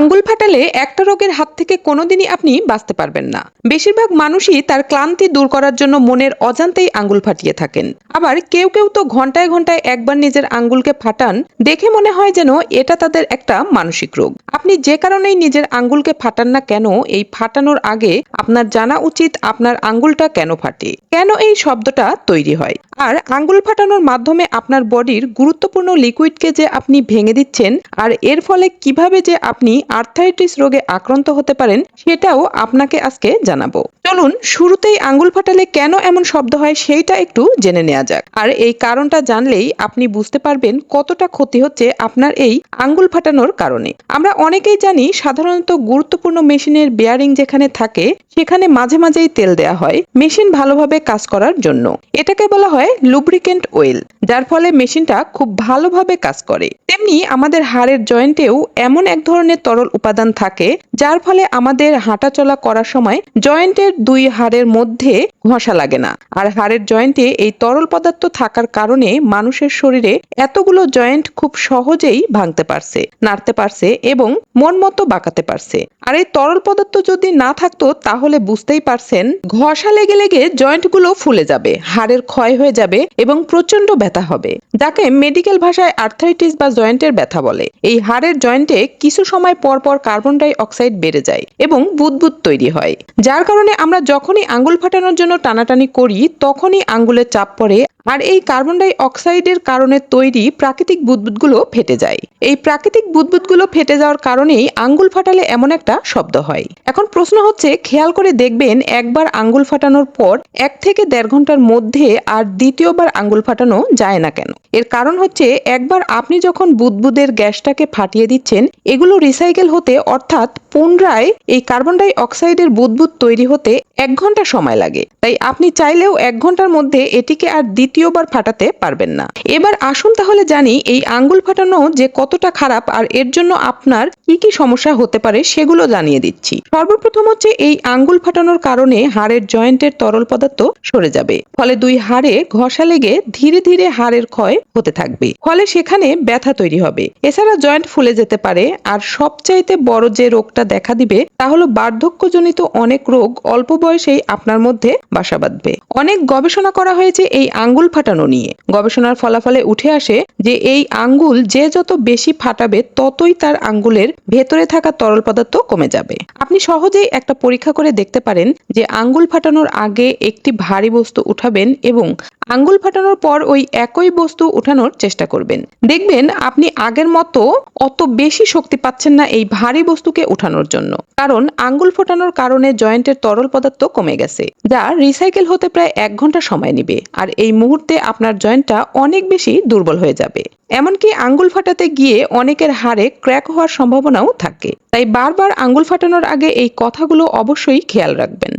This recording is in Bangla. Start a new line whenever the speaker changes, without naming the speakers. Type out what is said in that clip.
আঙ্গুল ফাটালে একটা রোগের হাত থেকে কোনোদিনই আপনি বাঁচতে পারবেন না। বেশিরভাগ মানুষই তার ক্লান্তি দূর করার জন্য মনের অজান্তেই আঙ্গুল ফাটিয়ে থাকেন। আবার কেউ কেউ তো ঘন্টায় ঘন্টায় একবার নিজের আঙ্গুলকে ফাটান, দেখে মনে হয় যেন এটা তাদের একটা মানসিক রোগ। আপনি যে কারণেই নিজের আঙ্গুলকে ফাটান না কেন, এই ফাটানোর আগে আপনার জানা উচিত আপনার আঙ্গুলটা কেন ফাটে, কেন এই শব্দটা তৈরি হয়। আর আঙ্গুল ফাটানোর মাধ্যমে আপনার বডির গুরুত্বপূর্ণ লিকুইডকে যে আপনি ভেঙে দিচ্ছেন, আর এর ফলে কীভাবে যে আপনি আর্থাইটিস রোগে আক্রান্ত হতে পারেন, সেটাও আপনাকে আজকে জানাব। চলুন, শুরুতেই আঙ্গুল ফাটালে কেন এমন শব্দ হয় সেইটা একটু জেনে নেওয়া যাক। আর এই কারণটা জানলেই আপনি বুঝতে পারবেন কতটা ক্ষতি হচ্ছে আপনার এই আঙ্গুল ফাটানোর কারণে। আমরা অনেকেই জানি সাধারণত গুরুত্বপূর্ণ মেশিনের বেয়ারিং যেখানে থাকে, সেখানে মাঝে মাঝেই তেল দেয়া হয়, মেশিন ভালোভাবে কাজ করার জন্য। এটাকে বলা হয় লুব্রিকেন্ট ওয়েল যার ফলে মেশিনটা খুব ভালোভাবে কাজ করে। তেমনি আমাদের হাড়ের জয়েন্টেও এমন এক ধরনের তরল উপাদান থাকে, যার ফলে আমাদের হাঁটাচলা করার সময় জয়েন্টের দুই হাড়ের মধ্যে ঘষা লাগে না। আর হাড়ের জয়েন্টে এই তরল পদার্থ থাকার কারণে মানুষের শরীরে এতগুলো জয়েন্ট খুব সহজেই ভাঙতে পারছে, নাড়তে পারছে এবং মন মতো বাঁকাতে পারছে। আর এই তরল পদার্থ যদি না থাকতো, তাহলে বুঝতেই পারছেন, ঘষা লেগে লেগে জয়েন্টগুলো ফুলে যাবে, হাড়ের ক্ষয় হয়ে যাবে এবং প্রচণ্ড ব্যথা হবে, যাকে মেডিকেল ভাষায় আর্থাইটিস বা জয়েন্টের ব্যথা বলে। এই হাড়ের জয়েন্টে কিছু সময় পর পর কার্বন ডাই অক্সাইড বেড়ে যায় এবং বুদবুদ তৈরি হয়। যার কারণে আমরা যখনই আঙ্গুল ফাটানোর জন্য টানাটানি করি, তখনই আঙ্গুলের চাপ পড়ে আর এই কার্বন ডাই অক্সাইডের কারণে তৈরি প্রাকৃতিক বুদবুদগুলো ফেটে যায়। এই প্রাকৃতিক বুদবুদগুলো ফেটে যাওয়ার কারণেই আঙ্গুল ফাটালে এমন একটা শব্দ হয়। এখন প্রশ্ন হচ্ছে, খেয়াল করে দেখবেন, একবার আঙ্গুল ফাটানোর পর এক থেকে দেড় ঘণ্টার মধ্যে আর দ্বিতীয়বার আঙ্গুল ফাটানো যায় না কেন? এর কারণ হচ্ছে, একবার আপনি যখন বুদবুদের গ্যাসটাকে ফাটিয়ে দিচ্ছেন, এগুলো রিসাইকেল হতে অর্থাৎ পুনরায় এই কার্বন ডাই অক্সাইডের বুদবুদ তৈরি হতে এক ঘণ্টা সময় লাগে। তাই আপনি চাইলেও এক ঘণ্টার মধ্যে এটিকে আর দ্বিতীয়বার ফাটাতে পারবেন না। এবার আসুন তাহলে জানি এই আঙ্গুল ফাটানো যে কতটা খারাপ আর এর জন্য আপনার কি কি সমস্যা হতে পারে সেগুলো জানিয়ে দিচ্ছি। সর্বপ্রথম হচ্ছে এই আঙ্গুল ফাটানোর কারণে হাড়ের জয়েন্টের তরল পদার্থ সরে যাবে। ফলে দুই হাড়ে ঘষা লেগে ধীরে ধীরে হাড়ের ক্ষয় হতে থাকবে। ফলে সেখানে ব্যথা তৈরি হবে। এছাড়া জয়েন্ট ফুলে যেতে পারে। আর সবচাইতে বড় যে রোগটা দেখা দিবে, তা হলো বার্ধক্যজনিত অনেক রোগ অল্প বয়সেই আপনার মধ্যে বাসা বাঁধবে। অনেক গবেষণা করা হয়েছে এই আঙ্গুল ফাটানো নিয়ে। গবেষণার ফলাফলে উঠে আসে যে এই আঙ্গুল যে যত বেশি ফাটাবে, ততই তার আঙ্গুলের ভেতরে থাকা তরল পদার্থ কমে যাবে। আপনি সহজেই একটা পরীক্ষা করে দেখতে পারেন যে আঙ্গুল ফাটানোর আগে একটি ভারী বস্তু উঠাবেন এবং আঙ্গুল ফাটানোর পর ওই একই বস্তু উঠানোর চেষ্টা করবেন। দেখবেন আপনি আগের মতো অত বেশি শক্তি পাচ্ছেন না এই ভারী বস্তুকে উঠানোর জন্য। কারণ আঙ্গুল ফোটানোর কারণে জয়েন্টের তরল পদার্থ কমে গেছে, যা রিসাইকেল হতে প্রায় এক ঘণ্টা সময় নিবে, আর এই মুহূর্তে আপনার জয়েন্টটা অনেক বেশি দুর্বল হয়ে যাবে। এমনকি আঙ্গুল ফাটাতে গিয়ে অনেকের হাড়ে ক্র্যাক হওয়ার সম্ভাবনাও থাকে। তাই বারবার আঙ্গুল ফাটানোর আগে এই কথাগুলো অবশ্যই খেয়াল রাখবেন।